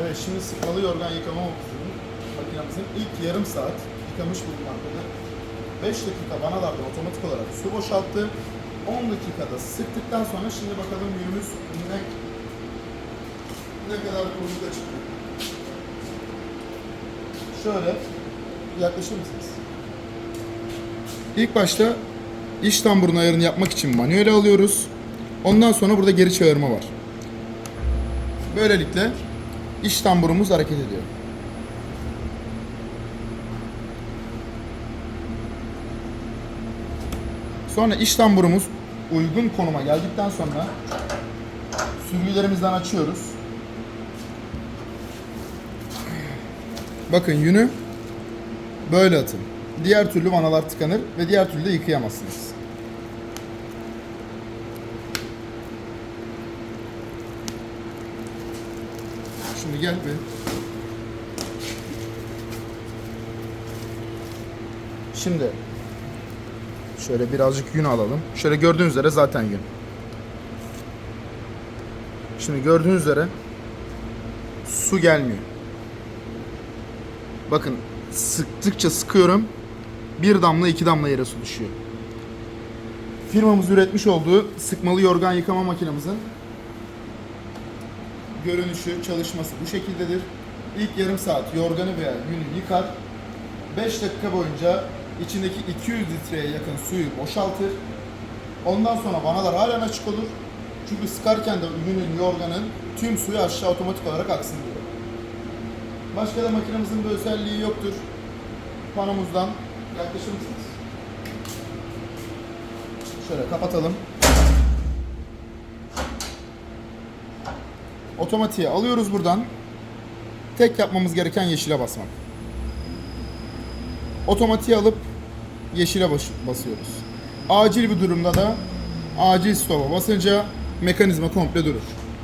Evet şimdi sıkmalı yorgan yıkama makinemizin ilk yarım saat yıkamış bulunmaktadır. 5 dakika vanalarda otomatik olarak su boşalttı. 10 dakikada sıktıktan sonra şimdi bakalım yünümüz ne, ne kadar kurulukta çıktı. Şöyle yaklaşır mısınız? İlk başta iç tamburun ayarını yapmak için manuel alıyoruz. Ondan sonra burada geri çevirme var. Böylelikle iç tamburumuz hareket ediyor. Sonra iç tamburumuz uygun konuma geldikten sonra sürgülerimizden açıyoruz. Bakın yünü böyle atın. Diğer türlü vanalar tıkanır ve diğer türlü de yıkayamazsınız. Şimdi gel bir. Şimdi şöyle birazcık yün alalım. Şöyle gördüğünüz üzere zaten yün. Şimdi gördüğünüz üzere su gelmiyor. Bakın sıktıkça sıkıyorum. Bir damla iki damla yere su düşüyor. Firmamız üretmiş olduğu sıkmalı yorgan yıkama makinemizin görünüşü, çalışması bu şekildedir. İlk yarım saat yorganı veya yünü yıkar. 5 dakika boyunca içindeki 200 litreye yakın suyu boşaltır. Ondan sonra vanalar halen açık olur. Çünkü sıkarken de yünün, yorganın tüm suyu aşağı otomatik olarak aksın diyor. Başka da makinemizin bir özelliği yoktur. Panomuzdan yaklaşır mısınız? Şöyle kapatalım. Otomatiğe alıyoruz buradan. Tek yapmamız gereken yeşile basmak. Otomatiğe alıp yeşile bas- basıyoruz. Acil bir durumda da acil stopa basınca mekanizma komple durur.